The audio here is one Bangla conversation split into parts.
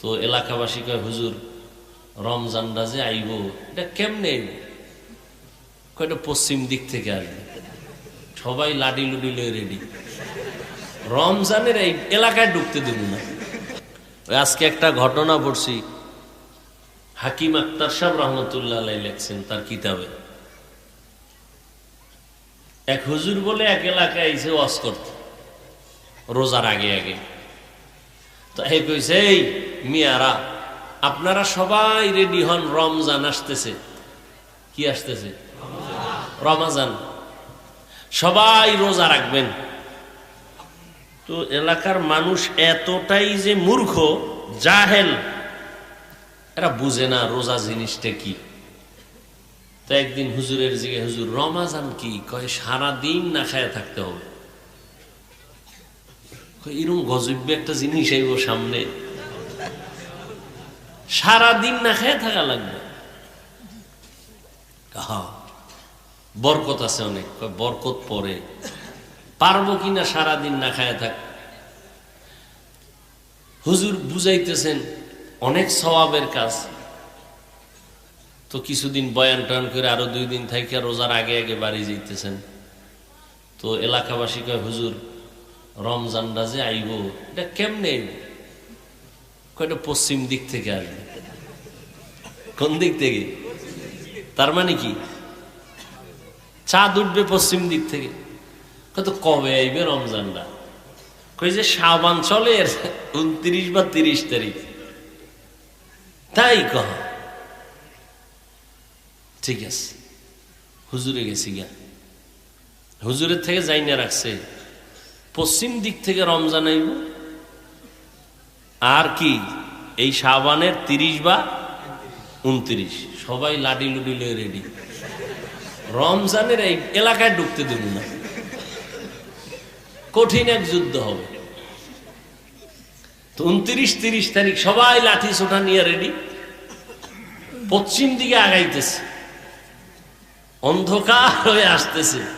তো এলাকাবাসী কয়, হুজুর রমজানটা যে আইব, এটা কেমনে আইব? কয়টা পশ্চিম দিক থেকে আসবে সবাই লাডি লুডি লয়ে রেডি রমজানের এই এলাকায় ঢুকতে দেব না। আজকে একটা ঘটনা পড়ছি। হাকিম আক্তার সাহেব রহমতুল্লাহ আলাই লেখছেন তার কিতাবে। এক হুজুর বলে, এক এলাকায় এসে ওয়াজ করত, রোজার আগে আগে। তো কইছে, এই মিয়ারা, আপনারা সবাই রেডি হন, রমজান আসতেছে। কি আসতেছে? রমাজান। সবাই রোজা রাখবেন। তো এলাকার মানুষ এতটাই যে মূর্খ, জাহেল, এরা বুঝে না রোজা জিনিসটা কি। তো একদিন হুজুরের জিগে, হুজুর, রমাজান কি? কয় সারা দিন না খায় থাকতে হবে। কয়, এরকম গজব্য একটা জিনিস আইব সামনে। সারাদিন না খেয়ে থাকা লাগবে। বরকত আছে অনেক বরকত পরে। পারব কিনা সারাদিন না খায় থাক? হুজুর বুঝাইতেছেন অনেক স্বভাবের কাজ। তো কিছুদিন বয়ান টয়ান করে আরও দুই দিন থেকে রোজার আগে আগে বাড়ি যাইতেছেন। তো এলাকাবাসী কয় হুজুর রমজানটা যে আইব। এটা কেমনে কয়টা পশ্চিম দিক থেকে আসবে কোন দিক থেকে? তার মানে কি? চাঁদ উঠবে পশ্চিম দিক থেকে। কত কবে আইবে রমজানটা? কই যে সাবান চলে উনত্রিশ বা তিরিশ তারিখ। তাই কহ। ঠিক আছে। হুজুরে গেছি গা হুজুরের থেকে যাই না রাখছে। পশ্চিম দিক থেকে রমজান আইব। আর কি? এই সাবানের তিরিশ বা উনত্রিশ। সবাই লাডি লুডি রেডি রমজানের এই এলাকায় ঢুকতে দেব না। কঠিন এক যুদ্ধ হবে। তো উনত্রিশ, তিরিশ তারিখ সবাই লাঠি সোটা নিয়ে রেডি পশ্চিম দিকে আগাইতেছে। অন্ধকার হয়ে আসতেছে।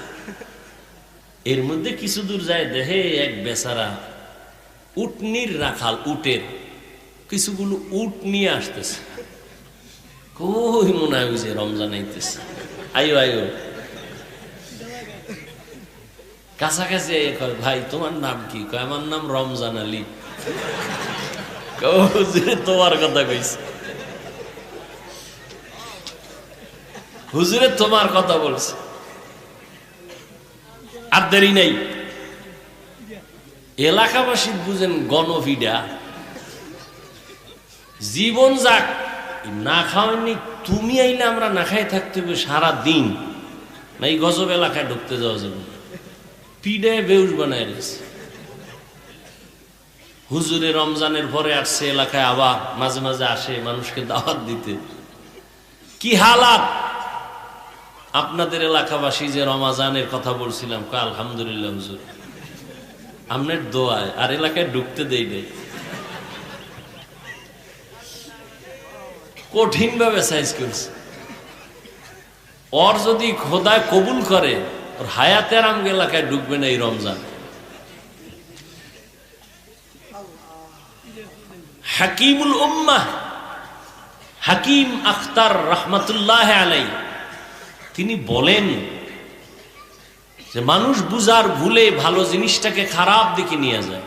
এর মধ্যে কিছু দূর যায় দেহে এক বেচারা উটনির রাখাল, উটের, কিছুগুলো উট নিয়ে আসতেছে। কই মনে হয় যে রমজান আইতেছে। আইও আইও। কাছাকাছি কয়, ভাই, তোমার নাম কি? কয়, আমার নাম রমজান আলী। তোমার কথা কইছে। হুজুরে তোমার কথা বলছে। আর দেরি নেই। এলাকাবাসী বুঝেন গণভিডা জীবন যাক না খাওয়ানি তুমি আইলে আমরা না খাই থাকতে হবে সারা দিন না এই গজব এলাকায় ঢুকতে যাওয়া যাবে। পিডে বেউস বানায় রেছে হুজুরে রমজানের পরে আসছে এলাকায় আবার মাঝে মাঝে আসে মানুষকে দাওয়াত দিতে। কি হালাত? আপনাদের এলাকাবাসী যে রমাজানের কথা বলছিলাম আলহামদুলিল্লাহ, হুজুর। আপনার দোয়ায়, আর এলাকায় ঢুকতে দেই নেই। কঠিন ভাবে সাইজ করছে। ওর যদি খোদায় কবুল করে, ওর হায়াতের আম এলাকায় ঢুকবে না এই রমজান। হাকিমুল উম্মাহ, হাকিম আখতার রহমতুল্লাহ আলাই তিনি বলেন যে মানুষ বুজার ভুলে ভালো জিনিসটাকে খারাপ দিকে নিয়ে যায়।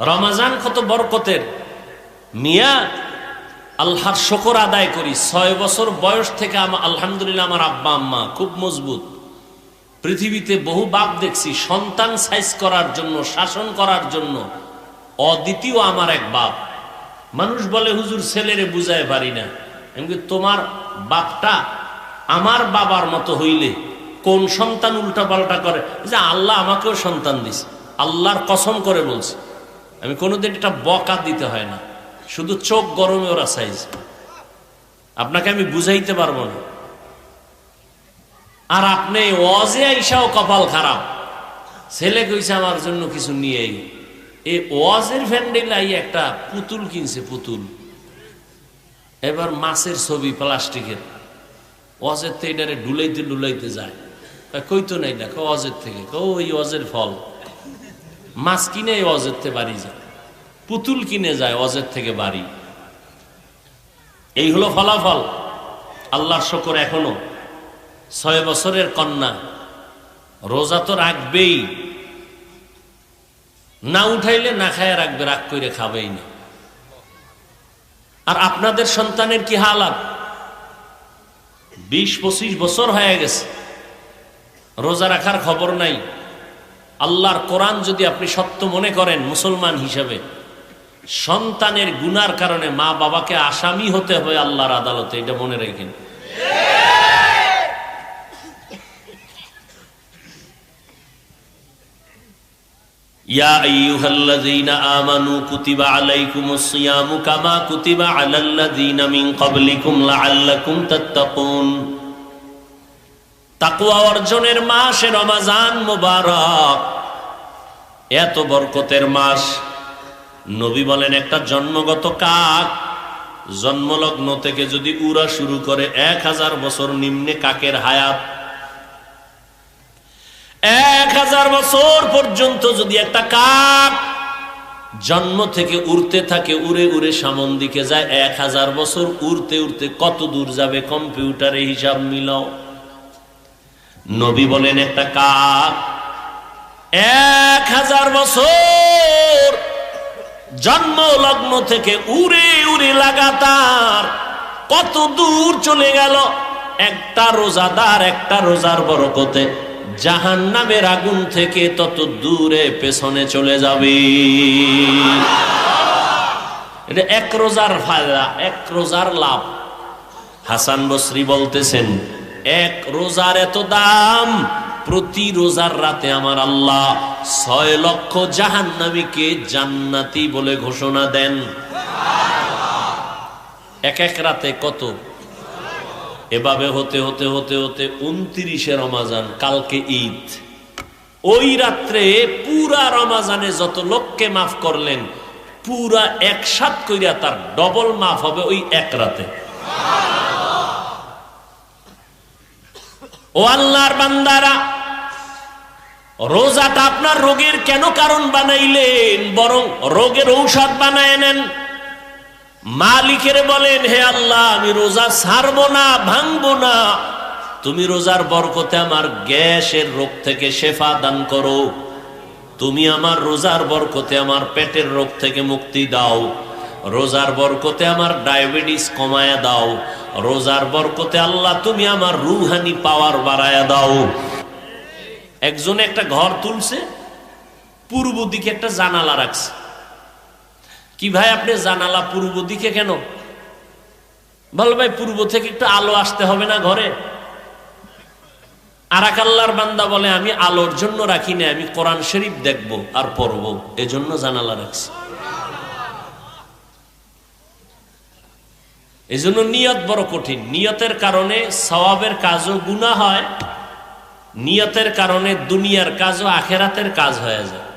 রমাজান কত বরকতের মিয়া আল্লাহর শকর আদায় করি। ছয় বছর বয়স থেকে আমার আলহামদুলিল্লাহ আমার আব্বা, আম্মা খুব মজবুত। পৃথিবীতে বহু বাপ দেখছি সন্তান সাইজ করার জন্য, শাসন করার জন্য অদ্বিতীয় আমার এক বাপ। মানুষ বলে, হুজুর, ছেলেরে বুঝায় পারি না। এমনি তোমার বাপটা আমার বাবার মতো হইলে কোন সন্তান উল্টা পাল্টা করে যে আল্লাহ আমাকেও সন্তান দিছে। আল্লাহর কসম করে বলছে। আমি কোনোদিন এটা বকা দিতে হয় না। শুধু চোখ গরমে ওরা সাইজ। আপনাকে আমি বুঝাইতে পারব না। আর আপনি ওয়াজে আইসাও কপাল খারাপ। ছেলে কইছে, আমার জন্য কিছু নিয়ে এই ওয়াজের ফ্যান্ডেল আই একটা পুতুল কিনছে, পুতুল। এবার মাছের ছবি, প্লাস্টিকের। ওয়াজের থেকে এটারে ডুলাইতে ডুলাইতে যায়। কই তো নাই দেখো অজের থেকে? ওই অজের ফল। মাছ কিনে অজের থেকে বাড়ি যায়। পুতুল কিনে যায় অজের থেকে বাড়ি। এই হলো ফলাফল। আল্লাহর শকর এখনও। ছয় বছরের কন্যা। রোজা তো রাখবেই। না উঠাইলে না খায় রাখবে, রাগ করে খাবেই না। আর আপনাদের সন্তানের কি হালাত? বিশ পঁচিশ বছর হয়ে গেছে। রোজা রাখার খবর নাই। আল্লাহর কোরআন যদি আপনি সত্য মনে করেন মুসলমান হিসাবে, সন্তানের গুনার কারণে মা বাবাকে আসামি হতে হবে আল্লাহর আদালতে, এটা মনে রেখেন। ইয়া আইয়ুহাল্লাযীনা আমানু কুতিবা আলাইকুমুস সিয়ামু কামা কুতিবা আলাল্লাযীনা মিন ক্বাবলিকুম লাআল্লাকুম তাত্তাকুন। তাকওয়া অর্জনের মাস রমজান মোবারক। এত বরকতের মাস। নবী বলেন, একটা জন্মগত কাক জন্মলগ্ন থেকে যদি উড়া শুরু করে এক হাজার বছর নিম্নে কাকের হায়াত এক হাজার বছর পর্যন্ত যদি একটা কাক জন্ম থেকে উড়তে থাকে, উড়ে উড়ে সামন দিকে যায়, এক হাজার বছর উড়তে উড়তে কত দূর যাবে? কম্পিউটারে হিসাব মিলাও। নবী বলেন, একটা কাক এক হাজার বছর জন্ম লগ্ন থেকে উড়ে উড়ে লাগাতার কত দূর চলে গেল? একটা রোজাদার, একটা রোজার বরকতে জাহান নামের আগুন থেকে তত দূরে পেছনে চলে যাবে। এটা এক রোজার ফায়দা, এক রোজার লাভ। হাসান বসরি বলতেছেন, এক রোজার এত দাম, প্রতি রোজার রাতে আমার আল্লাহ ছয় লক্ষ জাহান্নামীকে জান্নাতি বলে ঘোষণা দেন। এক এক রাতে কত? এভাবে হতে হতে হতে হতে উনত্রিশে রমাজান, কালকে ঈদ। ওই রাত্রে পুরা রমাজানে যত লোককে মাফ করলেন, পুরা একসাথ কইরা তার ডবল মাফ হবে ওই এক রাতে। ও আল্লাহর বান্দারা, রোজাটা আপনার রোগের কেন কারণ বানাইলেন, বরং রোগের ঔষধ বানায় নেন। মালিকের বলেন, হে আল্লাহ, আমি রোজা ছাড়বো না, ভাঙবো না। তুমি রোজার বরকতে আমার গ্যাসের রোগ থেকে শেফা দান করো। তুমি আমার রোজার বরকতে আমার পেটের রোগ থেকে মুক্তি দাও। রোজার বরকতে আমার ডায়াবেটিস কমায়া দাও। রোজার বরকতে আল্লাহ, তুমি আমার রুহানি পাওয়ার বাড়ায়া দাও। একজনে একটা ঘর তুলছে, পূর্ব দিকে একটা জানালা রাখছে। কি ভাই আপনি জানালা পূর্ব দিকে কেন? বল ভাই, পূর্ব থেকে একটু আলো আসতে হবে না ঘরে? আরাক বান্দা বলে, আমি আলোর জন্য রাখি না আমি কোরআন শরীফ দেখব আর পড়ব। এজন্য জানালা রাখছি। এই জন্য নিয়ত বড় কঠিন। নিয়তের কারণে সওয়াবের কাজও গুণা হয়, নিয়তের কারণে দুনিয়ার কাজও আখেরাতের কাজ হয়ে যায়।